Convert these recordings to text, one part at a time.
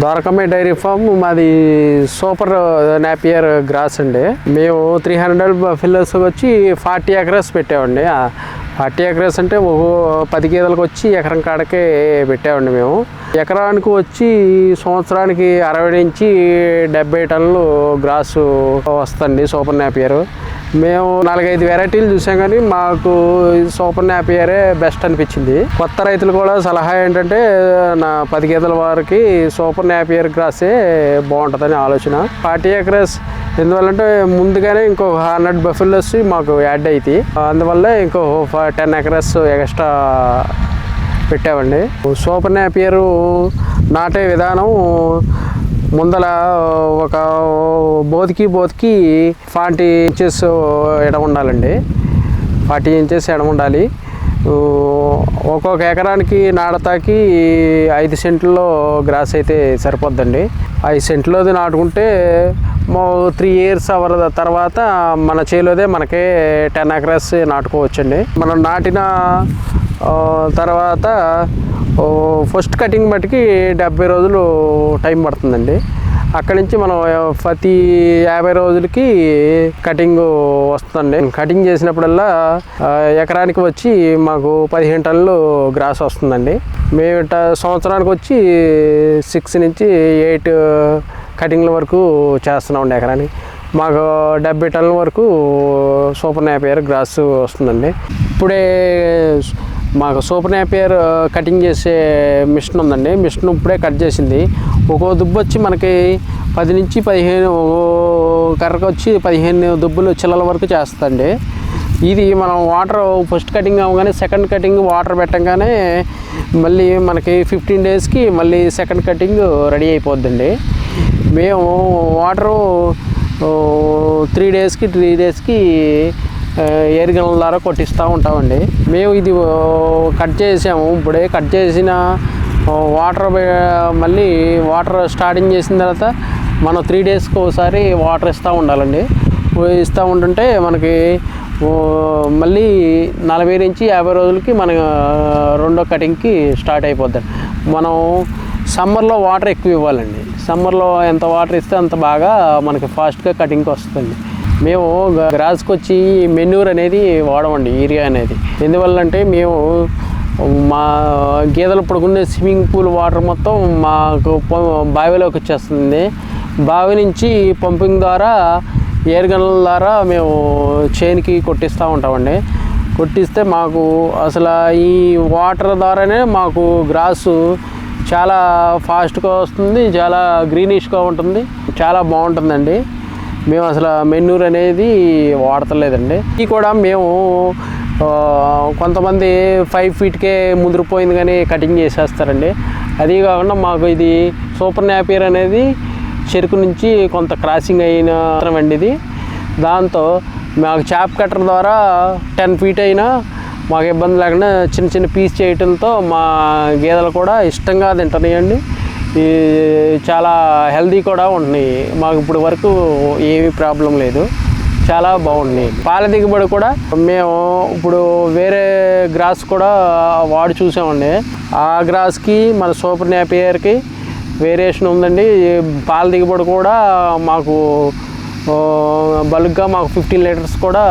ద్వారకమ్మ dairy farm మాది super napier grass అండి. మేము త్రీ హండ్రెడ్ ఫిల్లర్స్ వచ్చి ఫార్టీ ఎకరస్ పెట్టామండి. ఫార్టీ ఎకరస్ అంటే ఓ పది గేదెలకు వచ్చి ఎకరం కాడకే పెట్టామండి మేము. ఎకరానికి వచ్చి సంవత్సరానికి అరవై నుంచి డెబ్బై టన్నులు గ్రాసు వస్తుంది సూపర్ నాపియర్. మేము నాలుగైదు వెరైటీలు చూసాం కానీ మాకు సూపర్ నాపియరే బెస్ట్ అనిపించింది. కొత్త రైతులు కూడా సలహా ఏంటంటే నా పది గేదెల వారికి సూపర్ నాపియర్ గ్రాసే బాగుంటుందని ఆలోచన. ఫార్టీ ఎకరస్ ఎందువల్లంటే ముందుగానే ఇంకో హండ్రెడ్ బఫిల్స్ మాకు యాడ్ అవుతాయి అందువల్ల ఇంకో టెన్ ఎకరస్ ఎక్స్ట్రా పెట్టామండి. సూపర్ నాపియర్ నాటే విధానం ముందల ఒక బోతికి బోతికి ఫార్టీ ఇంచెస్ ఎడ ఉండాలండి. ఫార్టీ ఇంచెస్ ఎడ ఉండాలి. ఒక్కొక్క ఎకరానికి నాడతాకి ఐదు సెంట్లో గ్రాస్ అయితే సరిపోద్దండి. ఐదు సెంట్లోది నాటుకుంటే త్రీ ఇయర్స్ అవర్ తర్వాత మన చేలోదే మనకే టెన్ ఎకరాస్ నాటుకోవచ్చండి. మనం నాటిన తర్వాత ఫస్ట్ కటింగ్ మట్టుకి డెబ్బై రోజులు టైం పడుతుందండి. అక్కడి నుంచి మనం ప్రతి యాభై రోజులకి కటింగ్ వస్తుందండి. కటింగ్ చేసినప్పుడల్లా ఎకరానికి వచ్చి మాకు పదిహేను టన్నులు గ్రాస్ వస్తుందండి. మేము సంవత్సరానికి వచ్చి సిక్స్ నుంచి ఎయిట్ కటింగ్ల వరకు చేస్తున్నామండి ఎకరానికి. మాకు డెబ్బై టన్నుల వరకు సూపర్ నాపియర్ గ్రాస్ వస్తుందండి. ఇప్పుడే మాకు సూపర్ నాపియర్ కటింగ్ చేసే మిషన్ ఉందండి. మిషన్ ఇప్పుడే కట్ చేసింది. ఒక్కో దుబ్బు వచ్చి మనకి పది నుంచి పదిహేను కర్రకు వచ్చి పదిహేను దుబ్బులు చిల్లల వరకు చేస్తుందండి. ఇది మనం వాటర్ ఫస్ట్ కటింగ్ అవ్వగానే సెకండ్ కటింగ్ వాటర్ పెట్టగానే మళ్ళీ మనకి ఫిఫ్టీన్ డేస్కి మళ్ళీ సెకండ్ కటింగ్ రెడీ అయిపోద్దండి. మేము వాటరు త్రీ డేస్కి త్రీ డేస్కి ఎయిర్ గన్ల ద్వారా కొట్టిస్తూ ఉంటామండి. మేము ఇది కట్ చేసాము. ఇప్పుడే కట్ చేసిన వాటర్ మళ్ళీ వాటర్ స్టార్టింగ్ చేసిన తర్వాత మనం త్రీ డేస్కి ఒకసారి వాటర్ ఇస్తూ ఉండాలండి. ఇస్తూ ఉంటుంటే మనకి మళ్ళీ నలభై నుంచి యాభై రోజులకి మన రెండో కటింగ్కి స్టార్ట్ అయిపోద్ది. మనం సమ్మర్లో వాటర్ ఎక్కువ ఇవ్వాలండి. సమ్మర్లో ఎంత వాటర్ ఇస్తే అంత బాగా మనకి ఫాస్ట్గా కటింగ్కి వస్తుంది మేము గ్రాస్కి వచ్చి మెన్యూర్ అనేది వాడమండి ఏరియా అనేది. ఎందువల్ల అంటే మేము మా గేదెలు పడుకునే స్విమ్మింగ్ పూల్ వాటర్ మొత్తం మాకు బావిలోకి వచ్చేస్తుంది. బావి నుంచి పంపింగ్ ద్వారా ఎయిర్ గన్ల ద్వారా మేము చేనికి కొట్టిస్తూ ఉంటామండి. కొట్టిస్తే మాకు అసలు ఈ వాటర్ ద్వారానే మాకు గ్రాసు చాలా ఫాస్ట్గా వస్తుంది చాలా గ్రీనిష్గా ఉంటుంది చాలా బాగుంటుందండి. మేము అసలు మెన్యూర్ అనేది వాడతలేదండి. ఇది కూడా మేము కొంతమంది ఫైవ్ ఫీట్కే ముదిరిపోయింది కానీ కటింగ్ చేసేస్తారండి. అది కాకుండా మాకు ఇది సూపర్ నాపియర్ అనేది చెరుకు నుంచి కొంత క్రాసింగ్ అయిన అండి ఇది. దాంతో మాకు చాప్ కట్టర్ ద్వారా టెన్ ఫీట్ అయినా మాకు ఇబ్బంది లేకుండా చిన్న చిన్న పీస్ చేయటంతో మా గేదెలు కూడా ఇష్టంగా తింటున్నాయండి. చాలా హెల్దీ కూడా ఉంటున్నాయి. మాకు ఇప్పుడు వరకు ఏమీ ప్రాబ్లం లేదు. చాలా బాగున్నాయి పాల దిగుబడి కూడా మేము ఇప్పుడు వేరే గ్రాస్ కూడా వాడి చూసామండి. ఆ గ్రాస్కి మన సూపర్ నేపియర్కి వేరియేషన్ ఉందండి. పాల దిగుబడి కూడా మాకు బల్క్గా మాకు ఫిఫ్టీన్ లీటర్స్ కూడా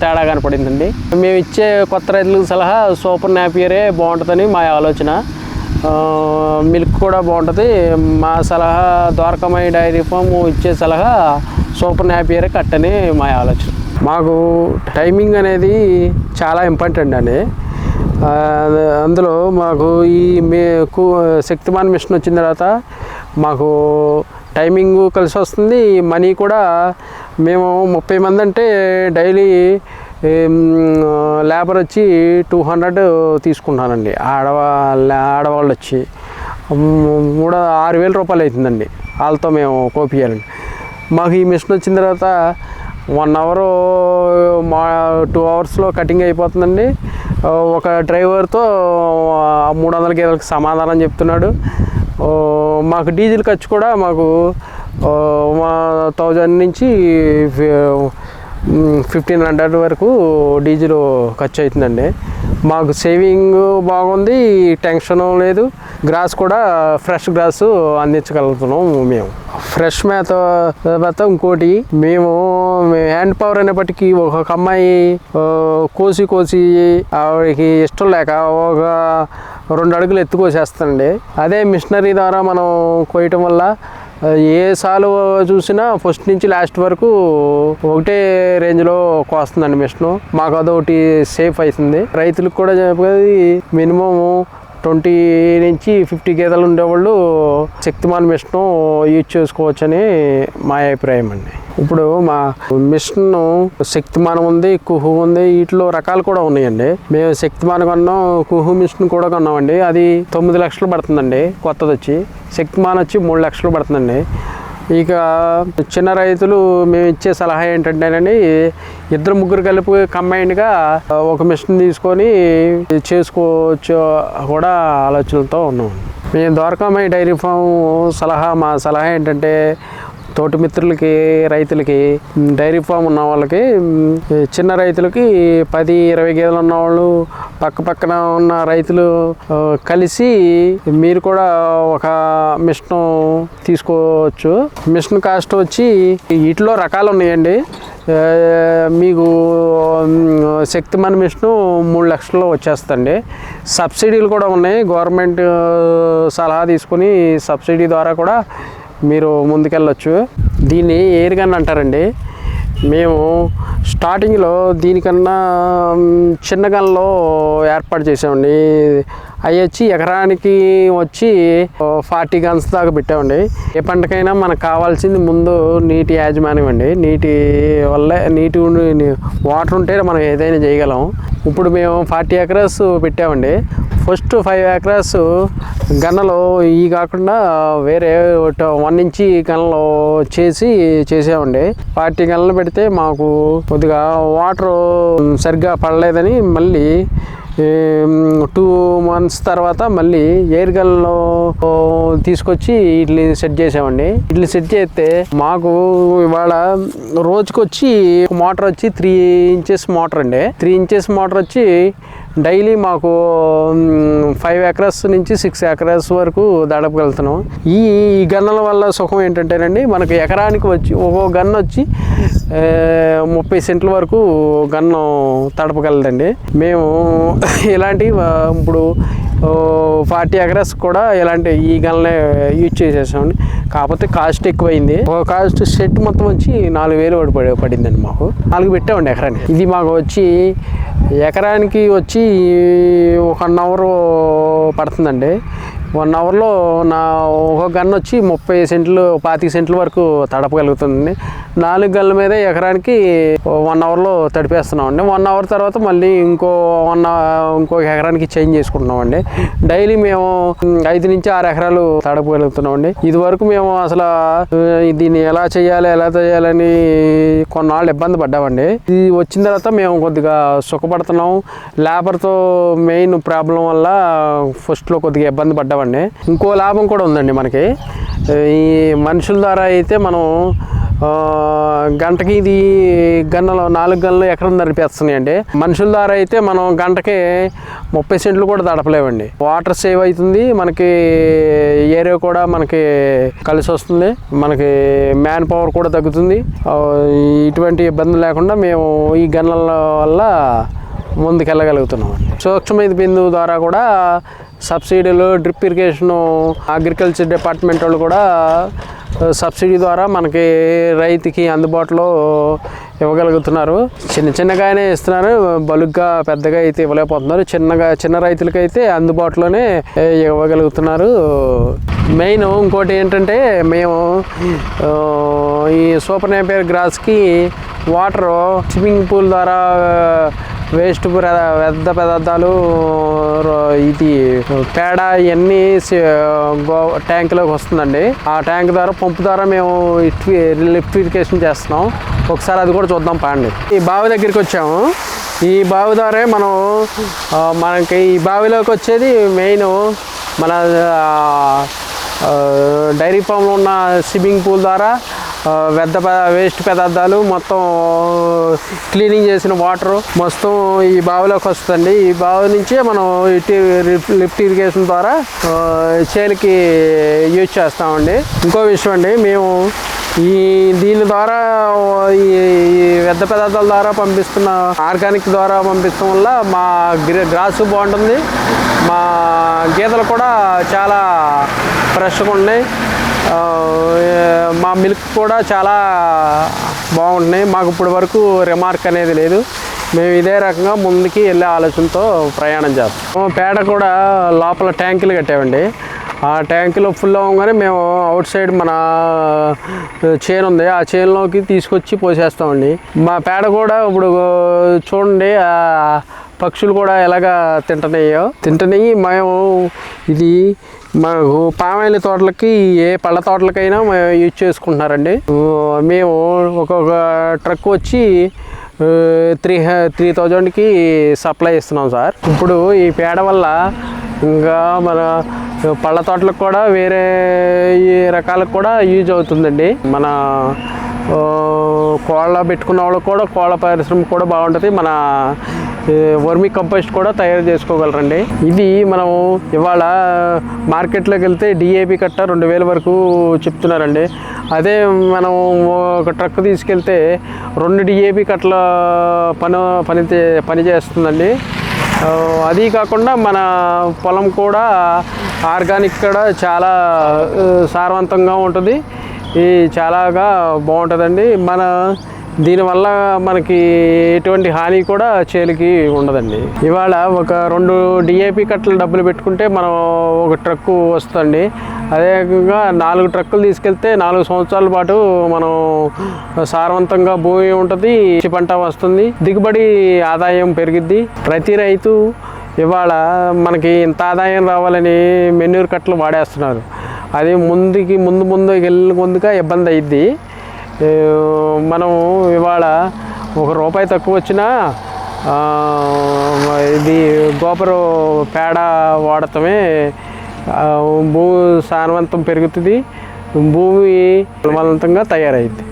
తేడా కనపడిందండి. మేము ఇచ్చే కొత్త రైతులకు సలహా సూపర్ నాపియరే బాగుంటుందని మా ఆలోచన. మిల్క్ కూడా బాగుంటుంది. మా సలహా ద్వారకమై డైరీ ఫామ్ ఇచ్చే సలహా సూపర్ నాపియరే కట్టని మా ఆలోచన. మాకు టైమింగ్ అనేది చాలా ఇంపార్టెంట్ అండి. అందులో మాకు ఈ మే శక్తిమాన్ మిషన్ వచ్చిన తర్వాత మాకు టైమింగ్ కలిసి వస్తుంది. మనీ కూడా మేము ముప్పై మంది అంటే డైలీ లేబర్ వచ్చి టూ హండ్రెడ్ తీసుకుంటానండి. ఆడవా ఆడవాళ్ళు వచ్చి మూడు ఆరు వేల రూపాయలు అవుతుందండి వాళ్ళతో మేము కోపియాలండి మాకు ఈ మిషన్ వచ్చిన తర్వాత వన్ అవర్ మా టూ అవర్స్లో కటింగ్ అయిపోతుందండి. ఒక డ్రైవర్తో మూడు వందల గేదెలకు సమాధానం చెప్తున్నాడు. మాకు డీజిల్ ఖర్చు కూడా మాకు మా థౌజండ్ నుంచి ఫిఫ్టీన్ హండ్రెడ్ వరకు డీజిల్ ఖర్చు అవుతుందండి మాకు సేవింగ్ బాగుంది టెన్షన్ లేదు. గ్రాస్ కూడా ఫ్రెష్ గ్రాస్ అందించగలుగుతున్నాం మేము. ఫ్రెష్ మేత తర్వాత ఇంకోటి మేము హ్యాండ్ పవర్ అనేప్పటికీ ఒక అమ్మాయి కోసి కోసి ఆవిడకి ఇష్టం లేక ఒక రెండు అడుగులు ఎత్తుకోసేస్తుందండి అదే మిషనరీ ద్వారా మనం కోయటం వల్ల ఏ సాలు చూసినా ఫస్ట్ నుంచి లాస్ట్ వరకు ఒకటే రేంజ్లో కోస్తుందండి మిషన్. మాకు అదొకటి సేఫ్ అవుతుంది రైతులకు కూడా చెప్పేది మినిమం ట్వంటీ నుంచి ఫిఫ్టీ గేదెలు ఉండేవాళ్ళు శక్తిమాన్ మిషన్ యూజ్ చేసుకోవచ్చని మా అభిప్రాయం అండి. ఇప్పుడు మా మిషన్ శక్తిమానం ఉంది కుహు ఉంది వీటిలో రకాలు కూడా ఉన్నాయండి. మేము శక్తిమాన్ కొన్నాం కుహు మిషన్ కూడా కొన్నామండి. అది తొమ్మిది లక్షలు పడుతుందండి కొత్తది వచ్చి శక్తిమాన్ వచ్చి మూడు లక్షలు పడుతుందండి. ఇక చిన్న రైతులు మేము ఇచ్చే సలహా ఏంటంటేనండి ఇద్దరు ముగ్గురు కలిపి కంబైన్డ్గా ఒక మిషన్ తీసుకొని చేసుకోవచ్చు కూడా ఆలోచనలతో ఉన్నాం. మేము ద్వారకామయ్య డైరీ ఫామ్ సలహా మా సలహా ఏంటంటే తోటి మిత్రులకి రైతులకి డైరీ ఫామ్ ఉన్న వాళ్ళకి చిన్న రైతులకి పది ఇరవై గేదెలు ఉన్న వాళ్ళు పక్క పక్కన ఉన్న రైతులు కలిసి మీరు కూడా ఒక మిషన్ తీసుకోవచ్చు. మిషన్ కాస్ట్ వచ్చి వీటిలో రకాలు ఉన్నాయండి. మీకు మ్, శక్తిమాన్ మిషన్ మూడు లక్షల్లో వచ్చేస్తుంది సబ్సిడీలు కూడా ఉన్నాయి. గవర్నమెంట్ సలహా తీసుకుని సబ్సిడీ ద్వారా కూడా మీరు ముందుకెళ్ళొచ్చు. దీన్ని ఎయిర్ గన్ అంటారండి. మేము స్టార్టింగ్లో దీనికన్నా చిన్న గన్లో ఏర్పాటు చేసామండి. అవి వచ్చి ఎకరానికి వచ్చి ఫార్టీ గన్స్ దాకా పెట్టామండి. ఏ పంటకైనా మనకు కావాల్సింది ముందు నీటి యాజమాన్యం అండి. నీటి వల్లే నీటి వాటర్ ఉంటే మనం ఏదైనా చేయగలం. ఇప్పుడు మేము ఫార్టీ ఎకరాస్ పెట్టామండి. ఫస్ట్ ఫైవ్ ఎకరాస్ గన్నలు ఇవి కాకుండా వేరే వన్ ఇంచి గన్నలు చేసి చేసామండి. పార్టీ గన్నలు పెడితే మాకు కొద్దిగా వాటర్ సరిగ్గా పడలేదని మళ్ళీ టూ మంత్స్ తర్వాత మళ్ళీ ఎయిర్ గన్లో తీసుకొచ్చి ఇడ్లీ సెట్ చేసామండి. ఇడ్లీ సెట్ చేస్తే మాకు ఇవాళ రోజుకొచ్చి మోటార్ వచ్చి త్రీ ఇంచెస్ మోటార్ అండి. త్రీ ఇంచెస్ మోటార్ వచ్చి డైలీ మాకు ఫైవ్ ఎకరస్ నుంచి సిక్స్ ఎకరస్ వరకు దడపగలుగుతున్నాం ఈ ఈ గన్నల వల్ల సుఖం ఏంటంటేనండి మనకు ఎకరానికి వచ్చి ఒక్కో గన్ వచ్చి ముప్పై సెంట్ల వరకు గన్ను తడపగలదండి. మేము ఇలాంటి ఇప్పుడు ఫార్టీ ఎకరస్ కూడా ఇలాంటి ఈ గన్లే యూజ్ చేసేసామండి. కాకపోతే కాస్ట్ ఎక్కువైంది. ఒక కాస్ట్ సెట్ మొత్తం వచ్చి నాలుగు వేలు పడి పడి- పడిందండి మాకు. నాలుగు పెట్టామండి ఎకరానికి. ఇది మాకు వచ్చి ఎకరానికి వచ్చి ఒక వన్ అవర్ పడుతుందండి. వన్ అవర్లో నా ఒక గన్ వచ్చి ముప్పై సెంట్లు పాతిక సెంట్ల వరకు తడపగలుగుతుంది నాలుగు గన్ల మీద ఎకరానికి వన్ అవర్లో తడిపేస్తున్నామండి. వన్ అవర్ తర్వాత మళ్ళీ ఇంకో వన్ ఇంకో ఎకరానికి చేంజ్ చేసుకుంటున్నామండి. డైలీ మేము ఐదు నుంచి ఆరు ఎకరాలు తడపగలుగుతున్నామండి. ఇది వరకు మేము అసలు దీన్ని ఎలా చేయాలి ఎలా చేయాలని కొన్నాళ్ళు ఇబ్బంది పడ్డామండి. ఇది వచ్చిన తర్వాత మేము కొద్దిగా సుఖపడుతున్నాం. లేబర్తో మెయిన్ ప్రాబ్లం వల్ల ఫస్ట్లో కొద్దిగా ఇబ్బంది పడ్డాం పడ్డామండి ఇంకో లాభం కూడా ఉందండి మనకి. ఈ మనుషుల ద్వారా అయితే మనం గంటకి ఇది గన్నలు నాలుగు గన్నలు ఎకరం నడిపేస్తున్నాయండి మనుషుల ద్వారా అయితే మనం గంటకి ముప్పై సెంట్లు కూడా తడపలేవండి వాటర్ సేవ్ అవుతుంది. మనకి ఏరియా కూడా మనకి కలిసి వస్తుంది. మనకి మ్యాన్ పవర్ కూడా తగ్గుతుంది. ఇటువంటి ఇబ్బంది లేకుండా మేము ఈ గన్నల వల్ల ముందుకెళ్ళగలుగుతున్నాం సూక్ష్మ బిందువు ద్వారా కూడా సబ్సిడీలు డ్రిప్ ఇరిగేషను అగ్రికల్చర్ డిపార్ట్మెంట్ వాళ్ళు కూడా సబ్సిడీ ద్వారా మనకి రైతుకి అందుబాటులో ఇవ్వగలుగుతున్నారు. చిన్న చిన్నగానే ఇస్తున్నారు బలుగ్గా పెద్దగా అయితే ఇవ్వలేకపోతున్నారు. చిన్నగా చిన్న రైతులకైతే అందుబాటులోనే ఇవ్వగలుగుతున్నారు. మెయిన్ ఇంకోటి ఏంటంటే మేము ఈ సూపర్ నేపేర్ గ్రాస్కి వాటర్ స్విమ్మింగ్ పూల్ ద్వారా వేస్ట్ వ్యర్థ పదార్థాలు రో- ఇది పేడ ఇవన్నీ గో ట్యాంక్లోకి వస్తుందండి. ఆ ట్యాంక్ ద్వారా పంపు ద్వారా మేము లిఫ్ట్ ఇరిగేషన్ చేస్తున్నాం. ఒకసారి అది కూడా చూద్దాం పాండి. ఈ బావి దగ్గరికి వచ్చాము. ఈ బావి ద్వారా మనం మనకి ఈ బావిలోకి వచ్చేది మెయిన్ మన డైరీ ఫామ్లో ఉన్న స్విమ్మింగ్ పూల్ ద్వారా వ్యర్థ ప- వేస్ట్ పదార్థాలు మొత్తం క్లీనింగ్ చేసిన వాటర్ మొత్తం ఈ బావిలోకి వస్తుందండి. ఈ బావి నుంచే మనం ఇటు లిఫ్ట్ ఇరిగేషన్ ద్వారా ఆ, చేలకి యూజ్ చేస్తామండి. ఇంకో విషయం అండి మేము ఈ దీని ద్వారా ఈ వ్యర్థ పదార్థాల ద్వారా పంపిస్తున్న ఆర్గానిక్ ద్వారా పంపించడం వల్ల మా గ్ర- గ్రాసు బాగుంటుంది. మా గీతలు కూడా చాలా ఫ్రెష్గా ఉన్నాయి. మా మిల్క్ కూడా చాలా బాగుంటున్నాయి. మాకు ఇప్పటి వరకు రిమార్క్ అనేది లేదు. మేము ఇదే రకంగా ముందుకి వెళ్ళే ఆలోచనతో ప్రయాణం చేస్తాం. పేడ కూడా లోపల ట్యాంకులు కట్టామండి. ఆ ట్యాంకులో ఫుల్ అవ్వగానే మేము అవుట్ సైడ్ మన చేను ఉంది. ఆ చేనులోకి తీసుకొచ్చి పోసేస్తామండి. మా పేడ కూడా ఇప్పుడు చూడండి పక్షులు కూడా ఎలాగా తింటున్నాయో తింటున్నాయి మేము ఇది మాకు పామాయిల తోటలకి ఏ పళ్ళ తోటలకైనా మేము యూజ్ చేసుకుంటున్నారండి. మేము ఒక్కొక్క ట్రక్ వచ్చి త్రీ త్రీ థౌజండ్కి సప్లై ఇస్తున్నాం సార్. ఇప్పుడు ఈ పేడ వల్ల ఇంకా మన పళ్ళ తోటలకు కూడా వేరే రకాలకు కూడా యూజ్ అవుతుందండి. మన కోళ్ళ పెట్టుకున్న వాళ్ళకి కూడా కోళ్ళ పరిశ్రమ కూడా బాగుంటుంది. మన వర్మి కంపోస్ట్ కూడా తయారు చేసుకోగలరండి. ఇది మనం ఇవాళ మార్కెట్లోకి వెళ్తే డిఏపి కట్ట రెండు వేల వరకు చెప్తున్నారండి. అదే మనం ఒక ట్రక్ తీసుకెళ్తే రెండు డిఏపి కట్టల పని పని చే- పని చేస్తుందండి. అది కాకుండా మన పొలం కూడా ఆర్గానిక్ కూడా చాలా సారవంతంగా ఉంటుంది. ఈ చాలాగా బాగుంటుందండి. మన దీనివల్ల మనకి ఎటువంటి హాని కూడా చేలికి ఉండదండి. ఇవాళ ఒక రెండు డిఏపి కట్టలు డబ్బులు పెట్టుకుంటే మనం ఒక ట్రక్కు వస్తుంది అదేవిధంగా నాలుగు ట్రక్కులు తీసుకెళ్తే నాలుగు సంవత్సరాల పాటు మనం సారవంతంగా భూమి ఉంటుంది మంచి పంట వస్తుంది దిగుబడి ఆదాయం పెరిగిద్ది. ప్రతి రైతు ఇవాళ మనకి ఇంత ఆదాయం రావాలని మెన్యూర్ కట్టలు వాడేస్తున్నారు. అది ముందుకి ముందు ముందు వెళ్ళి ముందుగా ఇబ్బంది అయ్యిద్ది మనం ఇవాళ ఒక రూపాయి తక్కువ వచ్చినా ఇది గోపరు పేడ వాడటమే భూ భూమి సారవంతం పెరుగుతుంది. భూమి బలవంతంగా తయారైంది